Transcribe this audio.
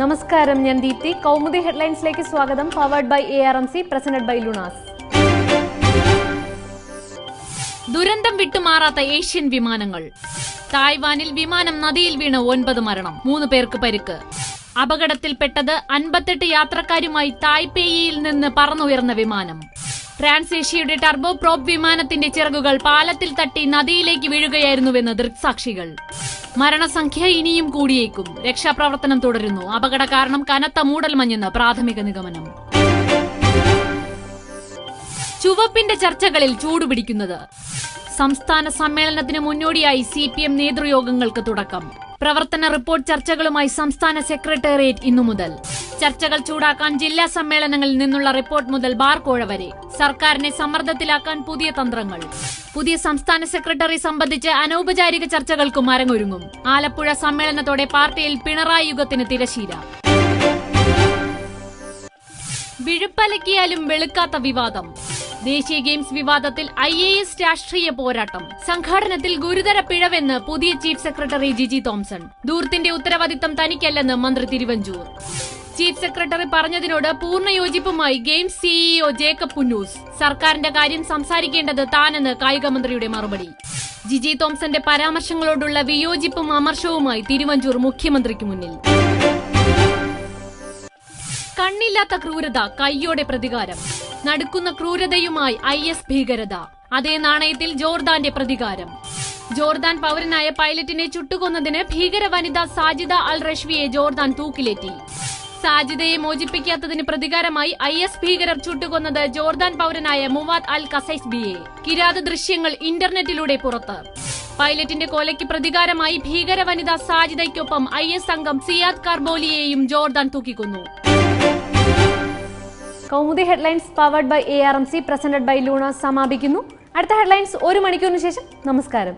നമസ്കാരം ഞാൻ ദീപ്തി. കൗമുദി ഹെഡ്ലൈൻസിലേക്ക് സ്വാഗതം. Powered by A R M C presented by Lunaz ദുരന്തം വിട്ടുമാറാത്ത ഏഷ്യൻ വിമാനങ്ങൾ. തായ്വാനിൽ വിമാനം നദിയിൽ വീണ് ഒൻപത് മരണം. മൂന്ന് പേർക്ക് പരിക്ക്. അപകടത്തിൽപ്പെട്ടത് അൻപത്തെട്ട് യാത്രക്കാരുമായി തായ്പേയിയിൽ നിന്ന് പറന്നുയർന്ന വിമാനം. ട്രാൻസേഷ്യയുടെ ടർബോ പ്രോപ്പ് വിമാനത്തിന്റെ ചിറകുകൾ പാലത്തിൽ തട്ടി നദിയിലേക്ക് വീഴുകയായിരുന്നുവെന്ന് ദൃക്സാക്ഷികൾ. മരണസംഖ്യ ഇനിയും കൂടിയേക്കും. രക്ഷാപ്രവർത്തനം തുടരുന്നു. അപകട കാരണം കനത്ത മൂടൽമഞ്ഞെന്ന് പ്രാഥമിക നിഗമനം. ചുവപ്പിന്റെ ചർച്ചകളിൽ ചൂടുപിടിക്കുന്നത്. സംസ്ഥാന സമ്മേളനത്തിന് മുന്നോടിയായി സി പി എം നേതൃയോഗങ്ങൾക്ക് തുടക്കം. പ്രവർത്തന റിപ്പോർട്ട് ചർച്ചകളുമായി സംസ്ഥാന സെക്രട്ടേറിയറ്റ് ഇന്നു മുതൽ ചർച്ചകൾ ചൂടാക്കാൻ ജില്ലാ സമ്മേളനങ്ങളിൽ നിന്നുള്ള റിപ്പോർട്ട് മുതൽ ബാർകോഴ വരെ. സർക്കാരിനെ സമ്മർദ്ദത്തിലാക്കാൻ പുതിയ തന്ത്രങ്ങൾ. പുതിയ സംസ്ഥാന സെക്രട്ടറി സംബന്ധിച്ച് അനൗപചാരിക ചർച്ചകൾക്കും അരങ്ങൊരുങ്ങും. ആലപ്പുഴ സമ്മേളനത്തോടെ പാർട്ടിയിൽ പിണറായി യുഗത്തിന് തിരശീല വിഴുപ്പലക്കിയാലും വെളുക്കാത്ത വിവാദം. ദേശീയ ഗെയിംസ് വിവാദത്തിൽ ഐ എ എസ് രാഷ്ട്രീയ പോരാട്ടം. സംഘാടനത്തിൽ ഗുരുതര പിഴവെന്ന് പുതിയ ചീഫ് സെക്രട്ടറി ജിജി തോംസൺ. ദൂർത്തിന്റെ ഉത്തരവാദിത്തം തനിക്കല്ലെന്ന് മന്ത്രി തിരുവഞ്ചൂർ. ചീഫ് സെക്രട്ടറി പറഞ്ഞതിനോട് പൂർണ യോജിപ്പുമായി ഗെയിംസ് സിഇഒ ജേക്കബ് പുന്നൂസ്. സർക്കാരിന്റെ കാര്യം സംസാരിക്കേണ്ടത് താനെന്ന് കായികമന്ത്രിയുടെ മറുപടി. ജിജി തോംസന്റെ പരാമർശങ്ങളോടുള്ള വിയോജിപ്പും അമർഷവുമായി തിരുവഞ്ചൂർ മുഖ്യമന്ത്രിക്ക് മുന്നിൽ. കണ്ണില്ലാത്ത ക്രൂരത കയ്യോടെ പ്രതികാരം. നടക്കുന്ന ക്രൂരതയുമായി ഐ എസ് ഭീകരത. അതേ നാണയത്തിൽ ജോർദാന്റെ പ്രതികാരം. ജോർദാൻ പൗരനായ പൈലറ്റിനെ ചുട്ടുകൊന്നതിന് ഭീകര വനിത സാജിദ അൽ റഷ്വിയെ ജോർദാൻ തൂക്കിലേറ്റി. സാജിദയെ മോചിപ്പിക്കാത്തതിന് പ്രതികാരമായി ഐ എസ് ഭീകരർ ചുട്ടുകൊന്നത് ജോർദാൻ പൗരനായ മുവാദ് അൽ കസൈസ് ബിയെ കിരാത ദൃശ്യങ്ങൾ ഇന്റർനെറ്റിലൂടെ പുറത്ത്. പൈലറ്റിന്റെ കൊലയ്ക്ക് പ്രതികാരമായി ഭീകര വനിത സാജിദയ്ക്കൊപ്പം ഐ എസ് അംഗം സിയാദ് കാർബോലിയെയും Jordan തൂക്കിക്കൊന്നു. Kaumudi headlines powered by A R M C presented by Luna സമാപിക്കുന്നു. അടുത്ത ഹെഡ്ലൈൻസ് ഒരു മണിക്കൂറിന് ശേഷം. നമസ്കാരം.